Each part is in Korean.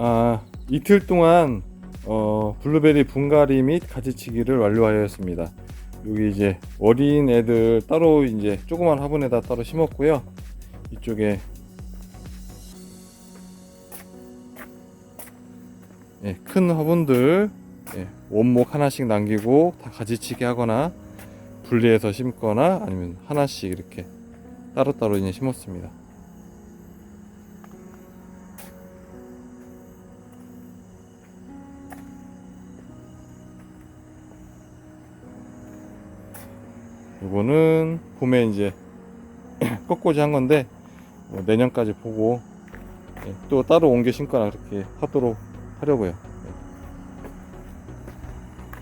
아, 이틀 동안 어, 블루베리 분갈이 및 가지치기를 완료하였습니다. 여기 이제 어린 애들 따로 이제 조그만 화분에다 따로 심었고요. 이쪽에 예, 큰 화분들 예, 원목 하나씩 남기고 다 가지치기 하거나 분리해서 심거나 아니면 하나씩 이렇게 따로따로 이제 심었습니다. 이거는 봄에 이제 꽃꽂이 한 건데 뭐 내년까지 보고 예, 또 따로 옮겨 심거나 그렇게 하도록 하려고요. 예.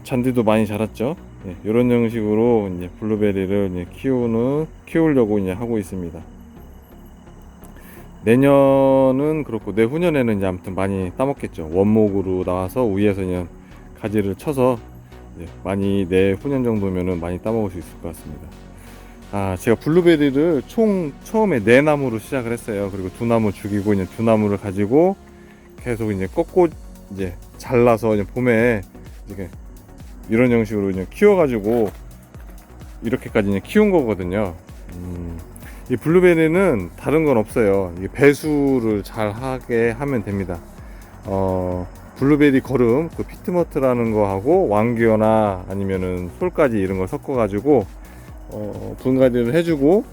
잔디도 많이 자랐죠. 이런 형식으로 이제 블루베리를 이제 키우는 키우려고 이제 하고 있습니다. 내년은 그렇고 내후년에는 이제 아무튼 많이 따먹겠죠. 원목으로 나와서 위에서 그냥 가지를 쳐서 많이 내후년 정도면은 많이 따먹을 수 있을 것 같습니다. 아, 제가 블루베리를 총 처음에 네 나무로 시작을 했어요. 그리고 두 나무 죽이고 이제 두 나무를 가지고 계속 이제 꺾고 이제 잘라서 이제 봄에 이렇게 이런 형식으로 이제 키워가지고 이렇게까지 이제 키운 거거든요. 음, 이 블루베리는 다른 건 없어요. 배수를 잘 하게 하면 됩니다. 어, 블루베리 거름, 그 피트머트라는 거 하고 왕기어나 아니면은 솔까지 이런 걸 섞어 가지고 어, 분갈이를 해주고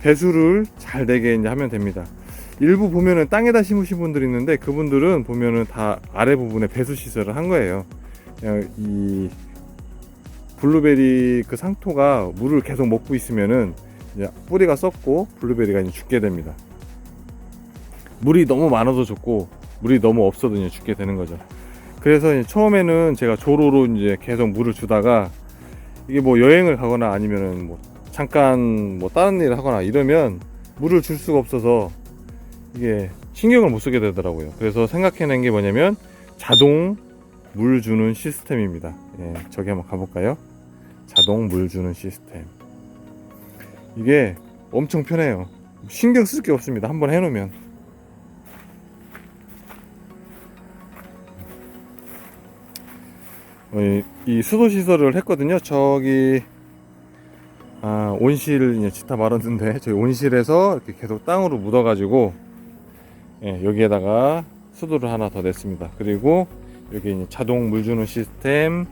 배수를 잘 되게 이제 하면 됩니다. 일부 보면은 땅에다 심으신 분들이 있는데 그분들은 보면은 다 아래 부분에 배수 시설을 한 거예요. 그냥 이 블루베리 그 상토가 물을 계속 먹고 있으면은 뿌리가 썩고 블루베리가 이제 죽게 됩니다. 물이 너무 많아도 좋고 물이 너무 없어도 이제 죽게 되는 거죠. 그래서 처음에는 제가 조로로 이제 계속 물을 주다가 이게 뭐 여행을 가거나 아니면은 뭐 잠깐 뭐 다른 일을 하거나 이러면 물을 줄 수가 없어서 이게 신경을 못 쓰게 되더라고요. 그래서 생각해낸 게 뭐냐면 자동 물 주는 시스템입니다. 예, 저기 한번 가볼까요? 자동 물 주는 시스템. 이게 엄청 편해요. 신경 쓸 게 없습니다. 한번 해놓으면. 이, 이 수도 시설을 했거든요. 저기 아, 온실 이제 지타 말았는데 저희 온실에서 이렇게 계속 땅으로 묻어가지고 예, 여기에다가 수도를 하나 더 냈습니다. 그리고 여기 자동 물 주는 시스템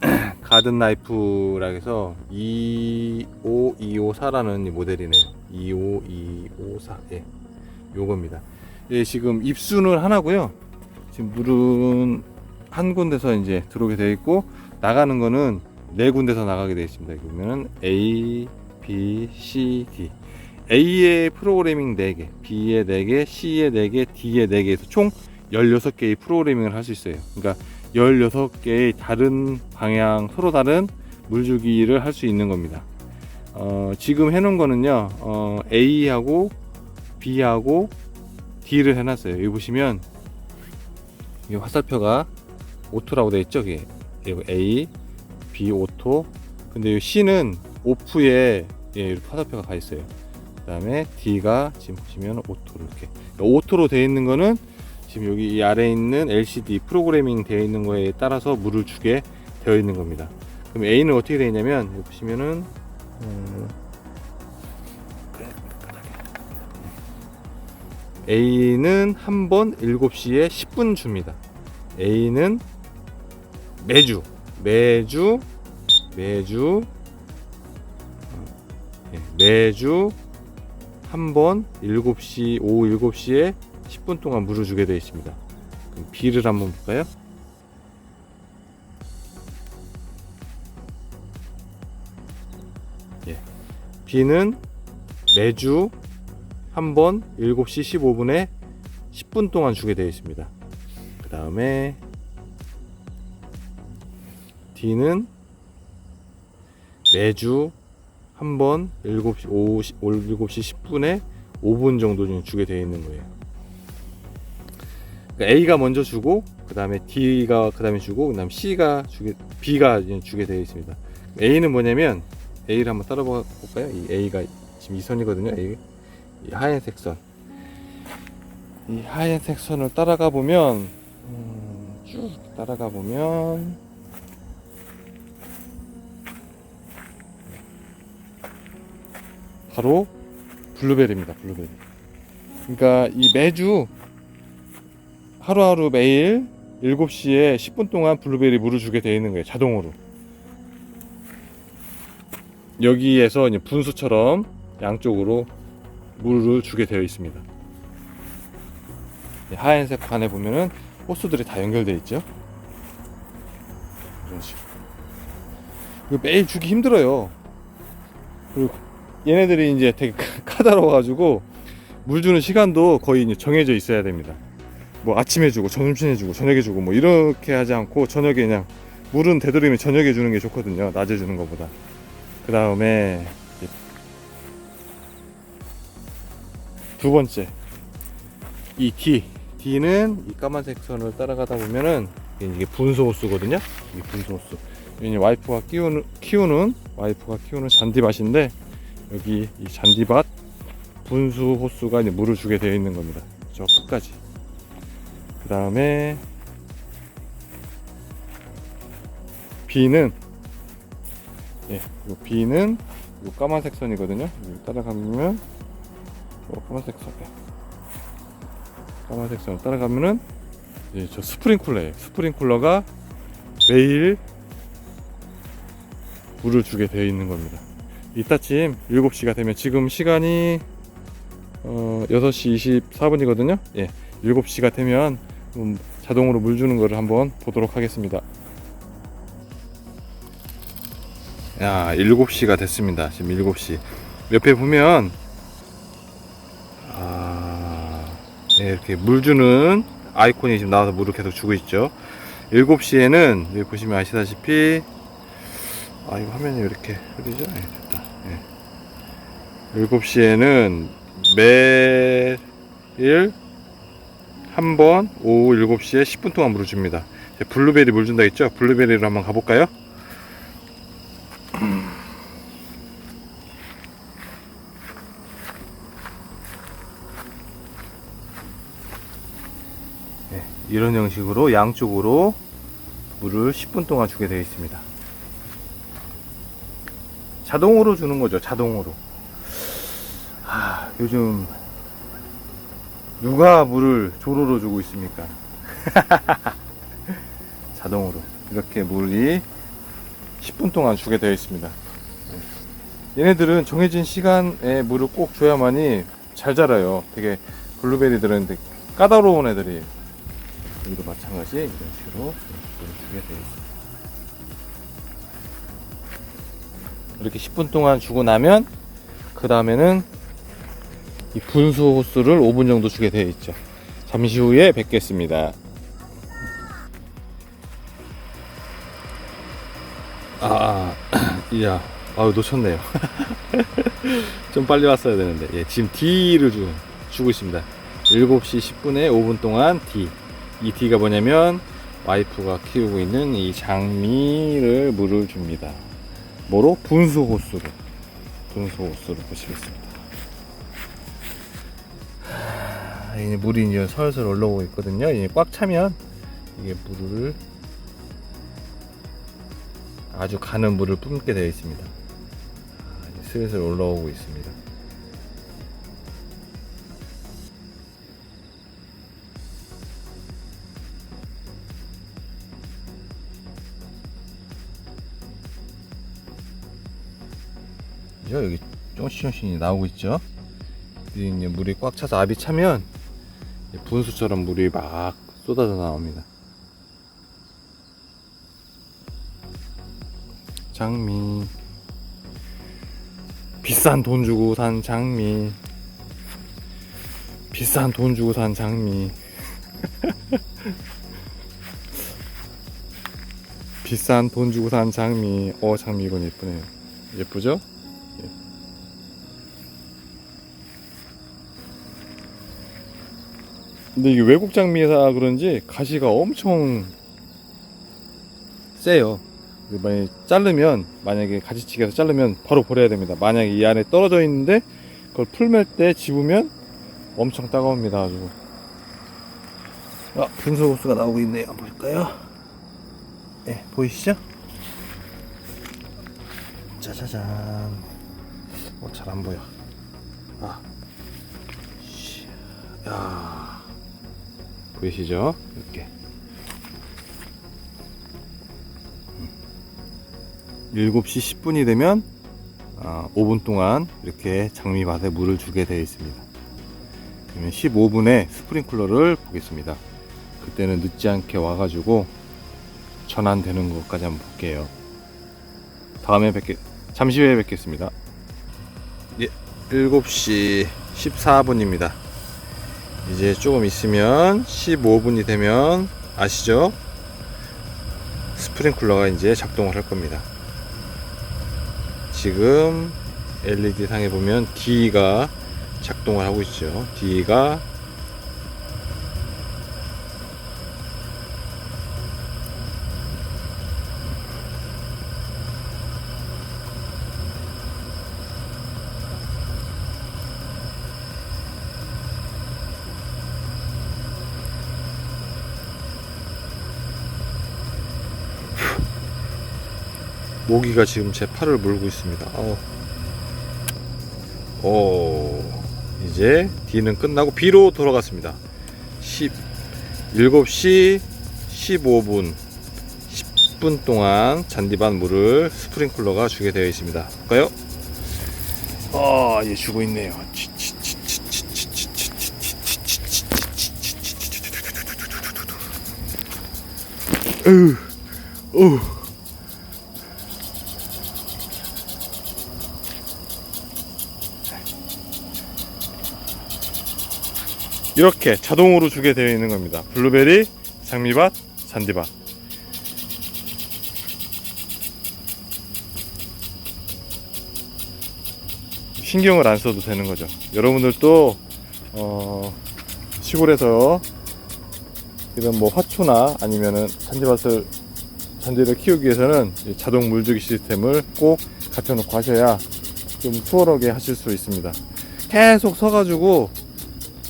가든 나이프라 해서 25254라는 모델이네요. 25254. 예. 요겁니다. 예, 지금 입수는 하나고요. 지금 물은 한 군데서 이제 들어오게 되어 있고 나가는 거는 네 군데서 나가게 되어 있습니다. 그러면은 A, B, C, D. A의 프로그래밍 4개, B의 4개, C의 4개, D의 4개에서 총 16개의 프로그래밍을 할 수 있어요. 그러니까 16개의 다른 방향, 서로 다른 물주기를 할 수 있는 겁니다. 어, 지금 해놓은 거는요, 어, A하고 B하고 D를 해놨어요. 여기 보시면, 이 화살표가 오토라고 되어 있죠? 이게 A, B 오토. 근데 이 C는 오프에 예, 화살표가 가 있어요. 그 다음에 D가 지금 보시면 오토로 이렇게. 오토로 되어 있는 거는 지금 여기 이 아래에 있는 LCD 프로그래밍 되어 있는 거에 따라서 물을 주게 되어 있는 겁니다. 그럼 A는 어떻게 되어 있냐면 여기 보시면은 음, A는 한 번 7시에 10분 줍니다. A는 매주 매주 매주 어, 예, 매주 한 번 7시 오후 7시에 10분 동안 물을 주게 되어 있습니다. 그럼 B를 한번 볼까요? 예. B는 매주 한 번 7시 15분에 10분 동안 주게 되어 있습니다. 그 다음에 D는 매주 한 번 7시, 오후 7시 10분에 5분 정도 좀 주게 되어 있는 거예요. 그러니까 A가 먼저 주고 그 다음에 D가 그 다음에 주고 그 다음 C가 주게 B가 주게 되어 있습니다. A는 뭐냐면 A를 한번 따라 볼까요? 이 A가 지금 이 선이거든요. A 이 하얀색 선. 이 하얀색 선을 따라가 보면 음, 쭉 따라가 보면 바로 블루베리입니다. 블루베리. 그러니까 이 매주 하루하루 매일 7시에 10분 동안 블루베리 물을 주게 되어 있는 거예요. 자동으로. 여기에서 이제 분수처럼 양쪽으로 물을 주게 되어 있습니다. 이 하얀색 판에 보면은 호스들이 다 연결되어 있죠. 이런 식으로. 매일 주기 힘들어요. 그리고 얘네들이 이제 되게 까다로워가지고 물 주는 시간도 거의 정해져 있어야 됩니다. 뭐 아침에 주고 점심에 주고 저녁에 주고 뭐 이렇게 하지 않고 저녁에 그냥 물은 되도록이면 저녁에 주는 게 좋거든요. 낮에 주는 것보다. 그 다음에 두 번째 이 D D는 이 까만색 선을 따라가다 보면은 이게 분소 호수거든요. 이게 분소 호수. 이게 와이프가 키우는 키우는 와이프가 키우는 잔디밭인데 여기 이 잔디밭 분수 호수가 이제 물을 주게 되어 있는 겁니다. 저 끝까지. 그 다음에 B는 예, 요 B는 요 까만색 선이거든요. 따라가면 어, 까만색 선, 예. 까만색 선 따라가면은 예, 저 스프링쿨러예요. 스프링쿨러가 매일 물을 주게 되어 있는 겁니다. 이따쯤 7시가 되면 지금 시간이 어, 6시 24분이거든요. 예. 7시가 되면 음, 자동으로 물 주는 거를 한번 보도록 하겠습니다. 야, 7시가 됐습니다. 지금 7시. 옆에 보면 아, 네, 이렇게 물 주는 아이콘이 지금 나와서 물을 계속 주고 있죠. 7시에는 여기 보시면 아시다시피 아, 이거 화면이 왜 이렇게 흐리죠? 네, 됐다. 네. 7시에는 매일 한 번 오후 7시에 10분 동안 물을 줍니다. 블루베리 물 준다 했죠? 블루베리로 한번 가볼까요? 네, 이런 형식으로 양쪽으로 물을 10분 동안 주게 되어 있습니다. 자동으로 주는 거죠, 자동으로. 아, 요즘 누가 물을 조로로 주고 있습니까? 자동으로 이렇게 물이 10분 동안 주게 되어 있습니다. 네. 얘네들은 정해진 시간에 물을 꼭 줘야만이 잘 자라요. 되게 블루베리들은 되게 까다로운 애들이에요. 여기도 마찬가지 이런 식으로 물을 주게 되어 있습니다. 이렇게 10분 동안 주고 나면 그 다음에는 이 분수 호스를 5분 정도 주게 되어 있죠. 잠시 후에 뵙겠습니다. 아, 이야, 아유 놓쳤네요. 좀 빨리 왔어야 되는데, 예, 지금 D를 주, 주고 있습니다. 7시 10분에 5분 동안 D. 이 D가 뭐냐면 와이프가 키우고 있는 이 장미를 물을 줍니다. 뭐로? 분수 호스로. 분수 호스로 보시겠습니다. 하, 이제 물이 이제 설설 올라오고 있거든요. 이제 꽉 차면 이게 물을 아주 가는 물을 뿜게 되어 있습니다. 아, 슬슬 올라오고 있습니다. 그죠? 여기 조금씩 조금씩 나오고 있죠? 이제 물이 꽉 차서 압이 차면 분수처럼 물이 막 쏟아져 나옵니다. 장미 비싼 돈 주고 산 장미 비싼 돈 주고 산 장미 비싼 돈 주고 산 장미 어 장미 이건 예쁘네요 예쁘죠? 근데 이게 외국 장미에서 그런지 가시가 엄청 세요 만약에 자르면 만약에 가지치기해서 자르면 바로 버려야 됩니다. 만약에 이 안에 떨어져 있는데 그걸 풀멜 때 집으면 엄청 따가웁니다. 아주 아, 분수 호스가 나오고 있네요. 볼까요? 네, 보이시죠? 짜자잔. 어, 잘 안 보여. 아. 씨. 야. 보이시죠? 이렇게. 음. 7시 10분이 되면 아, 5분 동안 이렇게 장미밭에 물을 주게 되어 있습니다. 그러면 15분에 스프링클러를 보겠습니다. 그때는 늦지 않게 와가지고 전환되는 것까지 한번 볼게요. 다음에 뵙겠, 잠시 후에 뵙겠습니다. 예, 7시 14분입니다. 이제 조금 있으면 15분이 되면 아시죠? 스프링클러가 이제 작동을 할 겁니다. 지금 LED 상에 보면 D가 작동을 하고 있죠. D가 모기가 지금 제 팔을 물고 있습니다. 어. 오, 이제 D는 끝나고 B로 돌아갔습니다. 10, 7시 15분, 10분 동안 잔디밭 물을 스프링클러가 주게 되어 있습니다. 볼까요? 아, 얘 주고 있네요. 으, 어. 이렇게 자동으로 주게 되어 있는 겁니다. 블루베리, 장미밭, 잔디밭. 신경을 안 써도 되는 거죠. 여러분들도 어, 시골에서 이런 뭐 화초나 아니면은 잔디밭을 잔디를 키우기 위해서는 이 자동 물주기 시스템을 꼭 갖춰놓고 하셔야 좀 수월하게 하실 수 있습니다. 계속 서가지고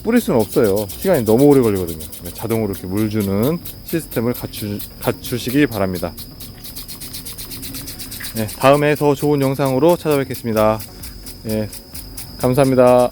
뿌릴 수는 없어요. 시간이 너무 오래 걸리거든요. 그러니까 자동으로 이렇게 물 주는 시스템을 갖추, 갖추시기 바랍니다. 네, 다음에 더 좋은 영상으로 찾아뵙겠습니다. 네, 감사합니다.